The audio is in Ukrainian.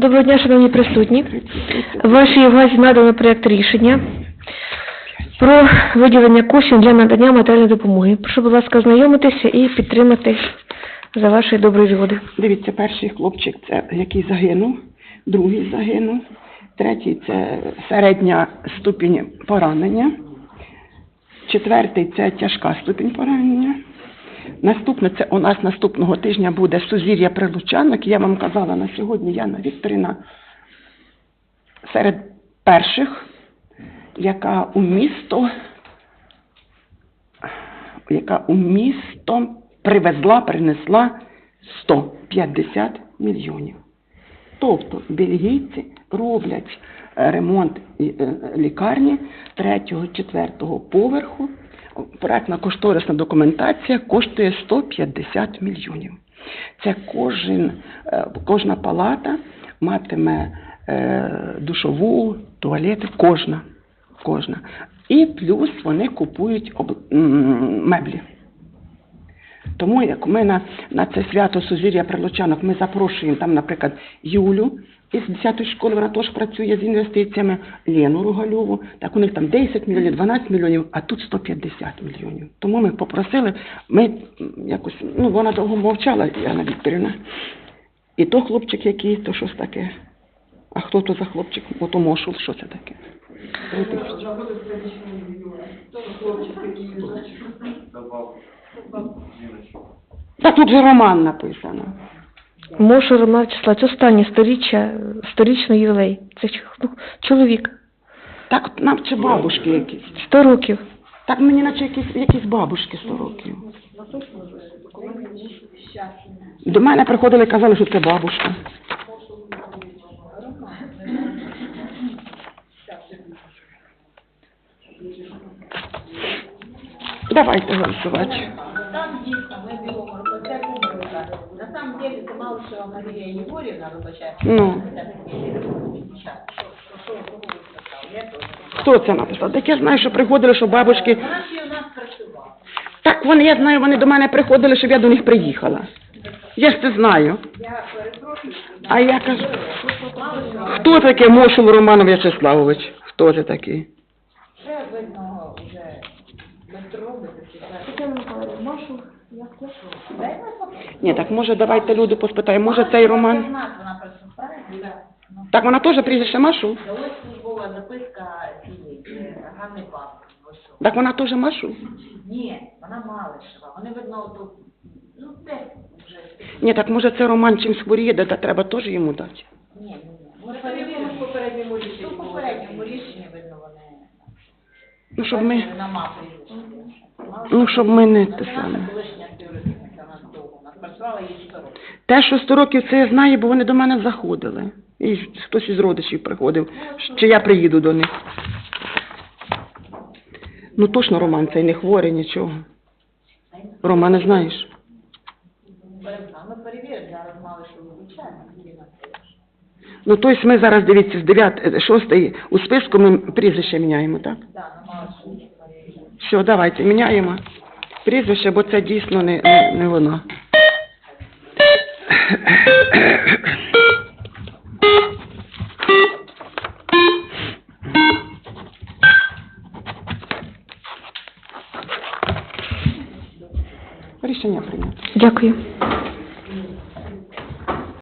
Доброго дня, шановні присутні. Вашій увазі надано проєкт рішення про виділення коштів для надання матеріальної допомоги. Прошу, будь ласка, знайомитися і підтримати за вашої доброї згоди. Дивіться, перший хлопчик, це який загинув, другий загинув, третій це середня ступінь поранення, четвертий це тяжка ступінь поранення. Наступне це у нас наступного тижня буде сузір'я прилучанок. Я вам казала на сьогодні Яна Вікторівна серед перших, яка у місто, яка у місто привезла, принесла 150 мільйонів. Тобто бельгійці роблять е, ремонт е, лікарні третього, четвертого поверху. Проектна кошторисна документація коштує 150 мільйонів. Це кожен, е, кожна палата матиме е, душову, туалети, кожна. кожна. І плюс вони купують меблі. Тому як ми на, на це свято Сузір'я Прилучанок ми запрошуємо там, наприклад, Юлю із 10-ї школи, вона теж працює з інвестиціями, Лену Ругальову, так у них там 10 мільйонів, 12 мільйонів, а тут 150 мільйонів. Тому ми попросили, ми якось, ну вона довго мовчала, Яна Вікторівна. І то хлопчик який, то щось таке. А хто то за хлопчик? Ото Мошул, що це таке? Та тут же роман написано. Мошу Роман Вячеслав, це останнє сторіччя, сторічний ювілей. Це ч- ну, чоловік. Так нам чи бабушки якісь. 100 років. Так мені наче якісь, якісь бабушки 100 років. До мене приходили і казали, що це бабушка. Давайте голосувати. Там дійсно ми. На самом деле це Малышева Марія Єгорівна робоча. Ну. Хто це написав? Так я знаю, що приходили, що бабушки. Вона ще у нас працювала. Так вони, я знаю, вони до мене приходили, щоб я до них приїхала. Я ж це знаю. Я перепрошую, А я кажу, хто таке Мошул Роман В'ячеславович? Хто це такий? видно вже. Ні, так може давайте люди поспитаємо, може цей Роман. Вона Так вона теж прізвище Машу? Ось службова записка Ганни Павловни. Так вона теж Машу? Ні, вона Малишева. Вони видно тут, ну де вже. Ні, так може це Роман чимсь хворіє, де треба теж йому дати. Ні, ні, ні. Ми перевіримо попередньому рішенні видно вони. Ну, щоб ми, На мапі. Ну, щоб ми не те саме. колишня співробітниця у нас довго. У нас працювала її 100 років. Те, що 100 років, це я знаю, бо вони до мене заходили. І хтось із родичів приходив, чи я приїду до них. Ну точно Роман цей не хворий, нічого. Рома, не знаєш? Ну, тобто ми зараз, дивіться, з 9, 6 у списку ми прізвище міняємо, так? Перевіримо. Все, давайте, міняємо прізвище, бо це дійсно не, не, не воно. Рішення прийнято. Дякую.